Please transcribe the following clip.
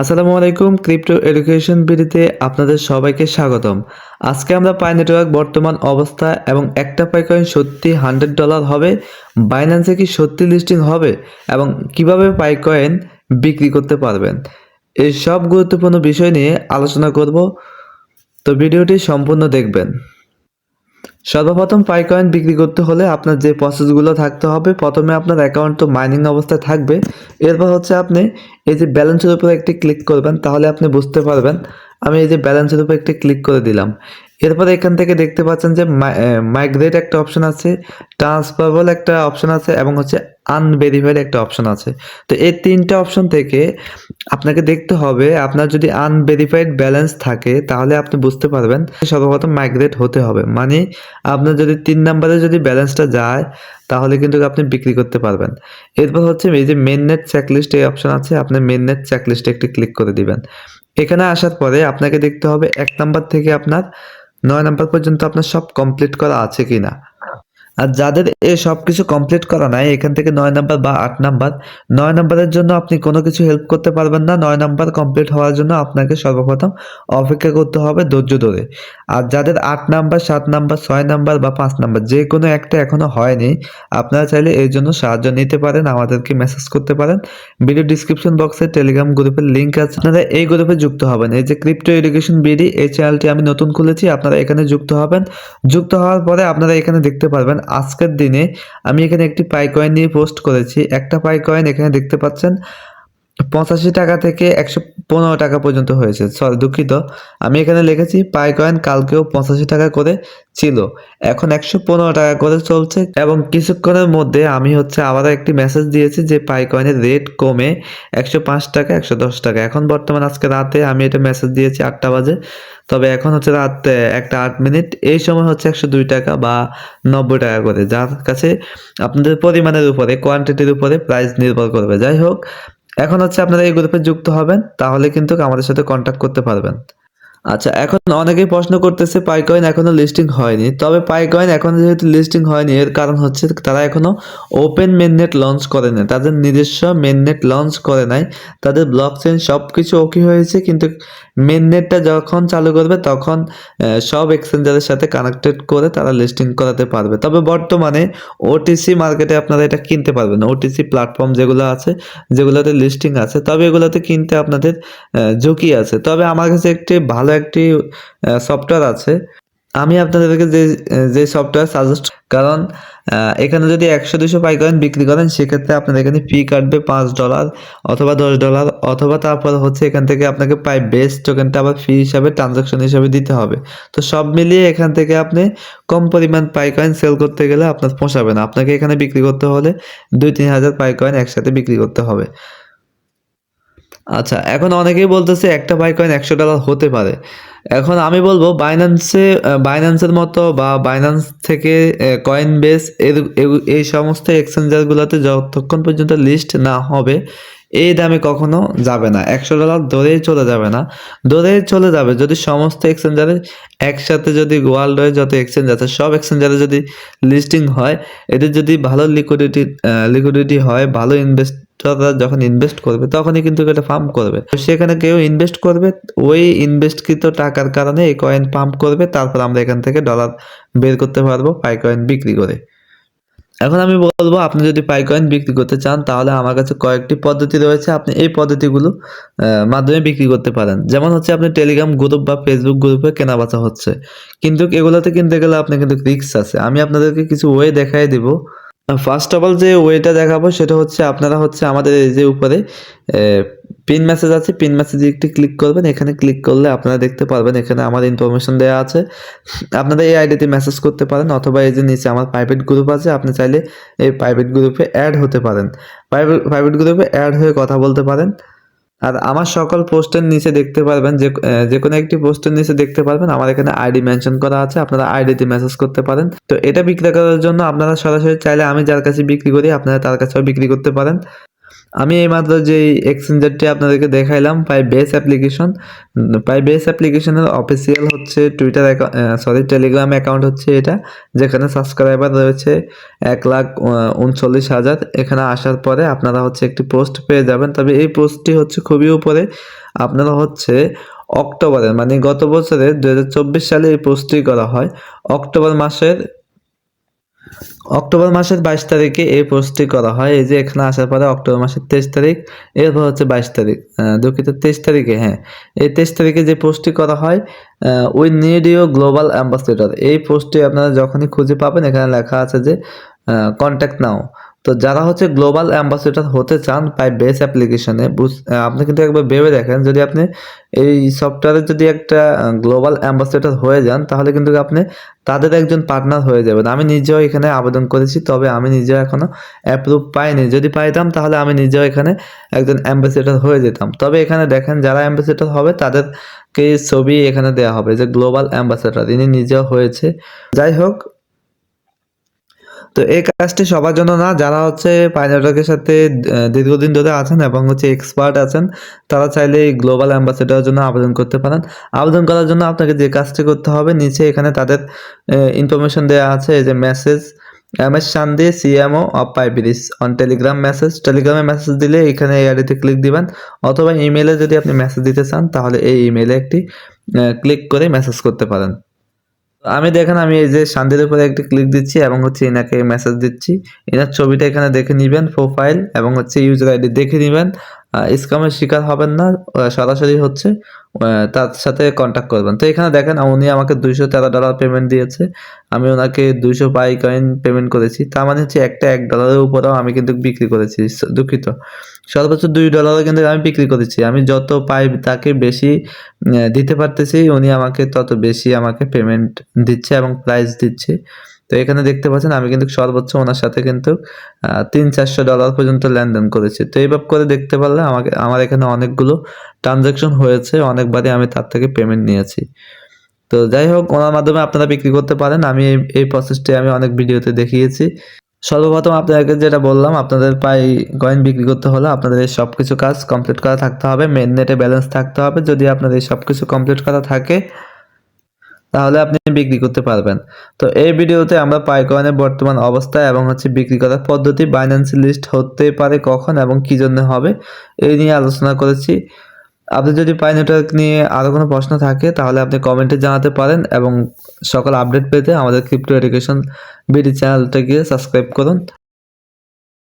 আসসালামু আলাইকুম, crypto education বিডিতে আপনাদের সবাইকে স্বাগতম। আজকে আমরা পাই নেটওয়ার্ক বর্তমান অবস্থা এবং একটা পাই কয়েন সত্যি হান্ড্রেড ডলার হবে, বাইন্যান্সে কি সত্যি লিস্টিং হবে এবং কীভাবে পাই কয়েন বিক্রি করতে পারবেন? এই সব গুরুত্বপূর্ণ বিষয় নিয়ে আলোচনা করব। তো ভিডিওটি সম্পূর্ণ দেখবেন। সর্বপ্রথম পাই কয়েন বিক্রি করতে হলে আপনার যে প্রসেসগুলো থাকতে হবে, প্রথমে আপনার অ্যাকাউন্ট তো মাইনিং অবস্থায় থাকবে। এরপর হচ্ছে আপনি এই যে ব্যালেন্সের উপর একটি ক্লিক করবেন, তাহলে আপনি বুঝতে পারবেন। আমি এই যে ব্যালেন্সের উপর একটি ক্লিক করে দিলাম। এরপরে এখান থেকে দেখতে পাচ্ছেন যে মাইগ্রেট একটা অপশন আছে ট্রান্সফারেবল একটা অপশন আছে, এবং হচ্ছে আনভেরিফাইড একটা অপশন আছে। তো এই তিনটা অপশন থেকে আপনাকে দেখতে হবে, আপনার যদি আনভেরিফাইড ব্যালেন্স থাকে, তাহলে আপনি বুঝতে পারবেন সর্বপ্রথম মাইগ্রেট হতে হবে। মানে আপনার যদি তিন নাম্বারে যদি ব্যালেন্সটা যায়, তাহলে কিন্তু আপনি বিক্রি করতে পারবেন। এরপর হচ্ছে এই যে মেন নেট চেকলিস্ট এই অপশন আছে, আপনি মেন নেট চেকলিস্টে একটি ক্লিক করে দিবেন। এখানে আসার পরে আপনাকে দেখতে হবে এক নাম্বার থেকে আপনার নয় নাম্বার পর্যন্ত আপনার সব কমপ্লিট করা আছে কিনা? আর যাদের এ সব কিছু কমপ্লিট করা নাই, এখান থেকে নয় নাম্বার বা আট নাম্বার নয় নাম্বারের জন্য আপনি কোনো কিছু হেল্প করতে পারবেন না। নয় নাম্বার কমপ্লিট হওয়ার জন্য আপনাকে সর্বপ্রথম অপেক্ষা করতে হবে ধৈর্য ধরে। আর যাদের আট নাম্বার সাত নাম্বার ছয় নাম্বার বা পাঁচ নাম্বার যে কোনো একটা এখনও হয়নি, আপনারা চাইলে এই জন্য সাহায্য নিতে পারেন, আমাদেরকে মেসেজ করতে পারেন। ভিডিও ডিসক্রিপশন বক্সে টেলিগ্রাম গ্রুপের লিঙ্ক আছে। আপনারা এই গ্রুপে যুক্ত হবেন। এই যে ক্রিপ্টো এডুকেশন বিডি এই চ্যানেলটি আমি নতুন খুলেছি, আপনারা এখানে যুক্ত হবেন। যুক্ত হওয়ার পরে আপনারা এখানে দেখতে পারবেন আজকের দিনে আমি এখানে একটি পাই কয়েন নিয়ে পোস্ট করেছি। একটা পাই কয়েন এখানে দেখতে পাচ্ছেন। পঁচাশি টাকা থেকে একশো পনেরো টাকা পর্যন্ত হয়েছে। সরি, দুঃখিত। আমি এখানে লিখেছি, পাই কয়েন কালকেও পঁচাশি টাকা করে ছিল। এখন একশো পনেরো টাকা করে চলছে এবং কিছুক্ষণের মধ্যে আমি হচ্ছে আবারও একটি মেসেজ দিয়েছি যে পাই কয়েনের রেট কমে একশো পাঁচ টাকা, একশো দশ টাকা। এখন বর্তমান আজকে রাতে আমি এটা মেসেজ দিয়েছি আটটা বাজে। তবে এখন হচ্ছে রাত একটা আট মিনিট। এই সময় হচ্ছে একশো দুই টাকা বা নব্বই টাকা করে। যার কাছে আপনাদের পরিমাণের উপরে কোয়ান্টিটির উপরে প্রাইস নির্ভর করবে। যাই হোক এখন হচ্ছে আপনারা এই গ্রুপে যুক্ত হবেন, তাহলে কিন্তু আমাদের সাথে কন্ট্যাক্ট করতে পারবেন। আচ্ছা এখন অনেকেই প্রশ্ন করতেছে পাইকয়েন এখনও লিস্টিং হয়নি। তবে পাইকয়েন এখন যেহেতু লিস্টিং হয়নি, এর কারণ হচ্ছে তারা এখনও ওপেন মেননেট লঞ্চ করে নাই। তাদের নিজস্ব মেননেট লঞ্চ করে নাই। তাদের ব্লক চেন সব কিছু ওকে হয়েছে, কিন্তু মেননেটটা যখন চালু করবে, তখন সব এক্সচেঞ্জারের সাথে কানেক্টেড করে তারা লিস্টিং করাতে পারবে। তবে বর্তমানে ওটিসি মার্কেটে আপনারা এটা কিনতে পারবেন। ওটিসি প্ল্যাটফর্ম যেগুলো আছে, যেগুলোতে লিস্টিং আছে, তবে এগুলোতে কিনতে আপনাদের ঝুঁকি আছে। তবে আমার কাছে একটি ভালো একটি সফটওয়্যার আছে। আমি আপনাদেরকে যে যে সফটওয়্যার সাজেস্ট কারণ এখানে যদি একশো, দুশো পাই কয়েন বিক্রি করেন, সেক্ষেত্রে আপনাদের এখানে ফি কাটবে পাঁচ ডলার অথবা দশ ডলার অথবা তারপর হচ্ছে এখান থেকে আপনাকে পাই বেস্ট টোকেনটা আবার ফি হিসাবে ট্রানজাকশন হিসাবে দিতে হবে। তো সব মিলিয়ে এখান থেকে আপনি কম পরিমাণ পাই কয়েন সেল করতে গেলে আপনার পোষাবে না। আপনাকে এখানে বিক্রি করতে হলে দুই, তিন হাজার পাই কয়েন একসাথে বিক্রি করতে হবে। আচ্ছা এখন অনেকেই বলতেছে একটা পাই কয়েন একশো ডলার হতে পারে। এখন আমি বলব বাইন্যান্সে বাইন্যান্সের মতো বা বাইন্যান্স থেকে কয়েন বেস এর এই সমস্ত এক্সচেঞ্জারগুলোতে যতক্ষণ পর্যন্ত লিস্ট না হবে, এই দামে কখনো যাবে না। একশো ডলার ধরেই চলে যাবে না। ধরেই চলে যাবে যদি সমস্ত এক্সচেঞ্জারে একসাথে যদি ওয়ার্ল্ডে যত এক্সচেঞ্জ আছে, সব এক্সচেঞ্জারে যদি লিস্টিং হয়, এদের যদি ভালো লিকুইডিটি লিকুইডিটি হয়, ভালো যখন ইনভেস্ট করবে, তখনই কিন্তু এটা পাম্প করবে। সেখানে কেউ ইনভেস্ট করবে, ওই ইনভেস্টকৃত টাকার কারণে এই কয়েন পাম্প করবে, তারপর আমরা এখান থেকে ডলার বের করতে পারব পাই কয়েন বিক্রি করে। এখন আমি বলব, আপনি যদি পাই কয়েন বিক্রি করতে চান, তাহলে আমার কাছে কয়েকটি পদ্ধতি রয়েছে, আপনি এই পদ্ধতিগুলো মাধ্যমে বিক্রি করতে পারেন। যেমন হচ্ছে আপনি টেলিগ্রাম গ্রুপ বা ফেসবুক গ্রুপে কেনা বেচা হচ্ছে। কিন্তু এগুলোতে কিনতে গেলে আপনি কিন্তু রিস্ক আছে। আমি আপনাদেরকে কিছু ওয়ে দেখাই দিব। ফার্স্ট অফ অল যে ওয়েটা দেখাবো সেটা হচ্ছে আপনারা হচ্ছে আমাদের এই যে উপরে পিন মেসেজ আছে পিন মেসেজে একটি ক্লিক করবেন, এখানে ক্লিক করলে আপনারা দেখতে পারবেন, এখানে আমার ইনফরমেশন দেওয়া আছে। আপনারা এই আইডিতে মেসেজ করতে পারেন, অথবা এই যে নিচে আমার প্রাইভেট গ্রুপ আছে, আপনি চাইলে এই প্রাইভেট গ্রুপে অ্যাড হতে পারেন। প্রাইভেট প্রাইভেট গ্রুপে অ্যাড হয়ে কথা বলতে পারেন। আর আমার সকল পোস্টের নিচে দেখতে পারবেন যে যে কোনো একটি পোস্টের নিচে দেখতে পারবেন। আমার এখানে আইডি মেনশন করা আছে, আপনারা আইডিতে মেসেজ করতে পারেন। তো এটা বিক্রি করার জন্য আপনারা সরাসরি চাইলে আমি যার কাছে বিক্রি করি, আপনারা তার কাছেও বিক্রি করতে পারেন। আমি এইমাত্র যে এক্সচেঞ্জারটি আপনাদেরকে দেখাইলাম Pi base application Pi base অ্যাপ্লিকেশনের অফিসিয়াল হচ্ছে টুইটার সরি টেলিগ্রাম অ্যাকাউন্ট হচ্ছে এটা, যেখানে সাবস্ক্রাইবার রয়েছে এক লাখ উনচল্লিশ হাজার। এখানে আসার পরে আপনারা হচ্ছে একটি পোস্ট পেয়ে যাবেন। তবে এই পোস্টটি হচ্ছে খুবই উপরে। আপনারা হচ্ছে অক্টোবরের মানে গত বছরের দু হাজার চব্বিশ সালে এই পোস্টটি করা হয়। অক্টোবর মাসের অক্টোবর মাসের বাইশ তারিখে এই পোস্টটি করা হয়। এই যে এখানে আসার পরে অক্টোবর মাসের তেইশ তারিখ, এরপর হচ্ছে বাইশ তারিখ। দুঃখিত, তেইশ তারিখে হ্যাঁ। এই তেইশ তারিখে যে পোস্টটি করা হয় we need you global ambassador. এই পোস্টটি আপনারা যখনই খুঁজে পাবেন, এখানে লেখা আছে যে কন্ট্যাক্ট নাও। তো যারা হচ্ছে গ্লোবাল অ্যাম্বাসেডর হতে চান পাই বেস অ্যাপ্লিকেশনে আপনি কিন্তু একবার ভেবে দেখেন, যদি আপনি এই সফটওয়্যারে যদি একটা গ্লোবাল অ্যাম্বাসেডর হয়ে যান, তাহলে কিন্তু আপনি তাদের একজন পার্টনার হয়ে যাবেন। আমি নিজেও এখানে আবেদন করেছি, তবে আমি নিজেও এখনও অ্যাপ্রুভ পাইনি। যদি পাইতাম, তাহলে আমি নিজেও এখানে একজন অ্যাম্বাসেডর হয়ে যেতাম। তবে এখানে দেখেন, যারা অ্যাম্বাসেডর হবে, তাদেরকে ছবি এখানে দেওয়া হবে যে গ্লোবাল অ্যাম্বাসেডর ইনি নিজেও হয়েছে। যাই হোক তো এই কাজটি সবার জন্য না, যারা হচ্ছে পাইনেটওয়ার্কের সাথে দীর্ঘদিন ধরে আছেন এবং হচ্ছে এক্সপার্ট আছেন, তারা চাইলে গ্লোবাল অ্যাম্বাসেডারের জন্য আবেদন করতে পারেন। আবেদন করার জন্য আপনাকে যে কাজটি করতে হবে, নিচে এখানে তাদের ইনফরমেশন দেওয়া আছে যে মেসেজ এম এস শান্দি সিএমও অফ পাইবিরিস অন টেলিগ্রাম মেসেজ টেলিগ্রামে মেসেজ দিলে এখানে এই আইডিতে ক্লিক দিবেন, অথবা ইমেলে যদি আপনি মেসেজ দিতে চান, তাহলে এই ইমেলে একটি ক্লিক করে মেসেজ করতে পারেন। আমি দেখেন, আমি এই যে শান্তির উপরে একটি ক্লিক দিচ্ছি এবং হচ্ছে এনাকে মেসেজ দিচ্ছি। এনার ছবিটা এখানে দেখে নিবেন প্রোফাইল এবং হচ্ছে ইউজার আইডি দেখে নেবেন। স্ক্যামের শিকার হবেন না সরাসরি হচ্ছে তার সাথে কন্ট্যাক্ট করবেন। তো এখানে দেখেন, উনি আমাকে দুইশো তেরো ডলার পেমেন্ট দিয়েছে। আমি ওনাকে দুইশো পাই কয়েন পেমেন্ট করেছি। তার মানে হচ্ছে একটা এক ডলারের উপরেও আমি কিন্তু বিক্রি করেছি দুঃখিত। সর্বোচ্চ দুই ডলারও কিন্তু আমি বিক্রি করেছি। আমি যত পাই তাকে বেশি দিতে পারতেছি, উনি আমাকে তত বেশি আমাকে পেমেন্ট দিচ্ছে এবং প্রাইস দিচ্ছে। তো এখানে দেখতে পাচ্ছেন আমি কিন্তু সর্বোচ্চ ওনার সাথে কিন্তু তিন চারশো ডলার পর্যন্ত লেনদেন করেছি। তো এইভাবে করে দেখতে পারলে আমাকে, আমার এখানে অনেকগুলো ট্রানজ্যাকশন হয়েছে, অনেকবারই আমি তার থেকে পেমেন্ট নিয়েছি। তো যাই হোক, ওনার মাধ্যমে আপনারা বিক্রি করতে পারেন। আমি এই এই প্রসেসটি আমি অনেক ভিডিওতে দেখিয়েছি। সর্বপ্রথম আপনাদেরকে যেটা বললাম, আপনাদের পাই কয়েন বিক্রি করতে হলে আপনাদের এই সব কিছু কাজ কমপ্লিট করা থাকতে হবে। মেন নেটে ব্যালেন্স থাকতে হবে। যদি আপনাদের এই সব কিছু কমপ্লিট করা থাকে তাহলে আপনি বিক্রি করতে পারবেন। তো এই ভিডিওতে আমরা পাই কয়েনের বর্তমান অবস্থা এবং হচ্ছে বিক্রি করার পদ্ধতি বাইন্যান্স লিস্ট হতে পারে কখন এবং কি জন্য হবে, এই নিয়ে আলোচনা করেছি। আপনি যদি পাই নেটওয়ার্ক নিয়ে আরও কোনো প্রশ্ন থাকে, তাহলে আপনি কমেন্টে জানাতে পারেন এবং সকল আপডেট পেতে আমাদের ক্রিপ্টো এডুকেশন বিডি চ্যানেলটা গিয়ে সাবস্ক্রাইব করুন।